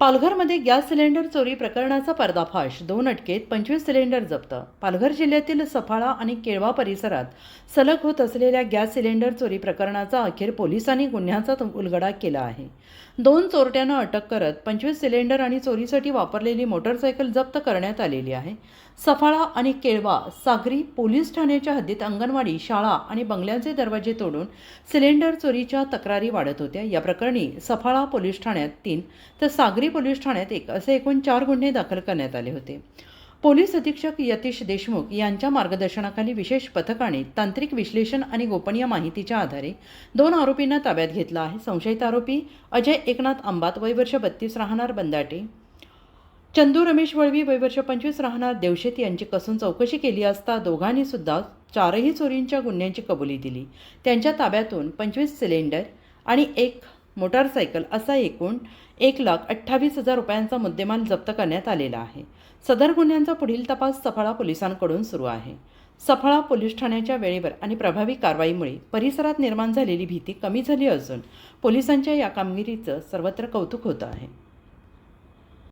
पालघरमध्ये gas cylinder चोरी प्रकरणाचा पर्दाफाश. दोन अटकेत पंचवीस सिलेंडर जप्त. पालघर जिल्ह्यातील सफाळा आणि केळवा परिसरात सलग होत असलेल्या गॅस सिलेंडर चोरी प्रकरणाचा अखेर पोलिसांनी गुन्ह्याचा उलगडा केला आहे. दोन चोरट्यांना अटक करत पंचवीस सिलेंडर आणि चोरीसाठी वापरलेली मोटरसायकल जप्त करण्यात आलेली आहे. सफाळा आणि केळवा सागरी पोलीस ठाण्याच्या हद्दीत अंगणवाडी शाळा आणि बंगल्यांचे दरवाजे तोडून सिलेंडर चोरीच्या तक्रारी वाढत होत्या. या प्रकरणी सफाळा पोलीस ठाण्यात तीन तर सागरी पोलीस ठाण्यात एक असे एकूण चार गुन्हे दाखल करण्यात आले होते. पोलीस अधीक्षक यतीश देशमुख यांच्या मार्गदर्शनाखाली विशेष पथकाने तांत्रिक विश्लेषण आणि गोपनीय माहितीच्या आधारे दोन आरोपींना ताब्यात घेतला आहे. संशयित आरोपी अजय एकनाथ अंबात वयवर्ष बत्तीस राहणार बंदाटे. चंदू रमेश वळवी वयवर्ष पंचवीस राहणार देवशेत यांची कसून चौकशी केली असता दोघांनी सुद्धा चारही चोरींच्या गुन्ह्यांची कबुली दिली. त्यांच्या ताब्यातून पंचवीस सिलेंडर आणि एक मोटारसायकल असा एकूण एक लाख अठ्ठावीस हजार रुपयांचा मुद्देमाल जप्त करण्यात आलेला आहे. सदर गुन्ह्यांचा पुढील तपास सफाळा पोलिसांकडून सुरू आहे. सफाळा पोलीस ठाण्याच्या वेळेवर आणि प्रभावी कारवाईमुळे परिसरात निर्माण झालेली भीती कमी झाली असून पोलिसांच्या या कामगिरीचं सर्वत्र कौतुक होतं आहे.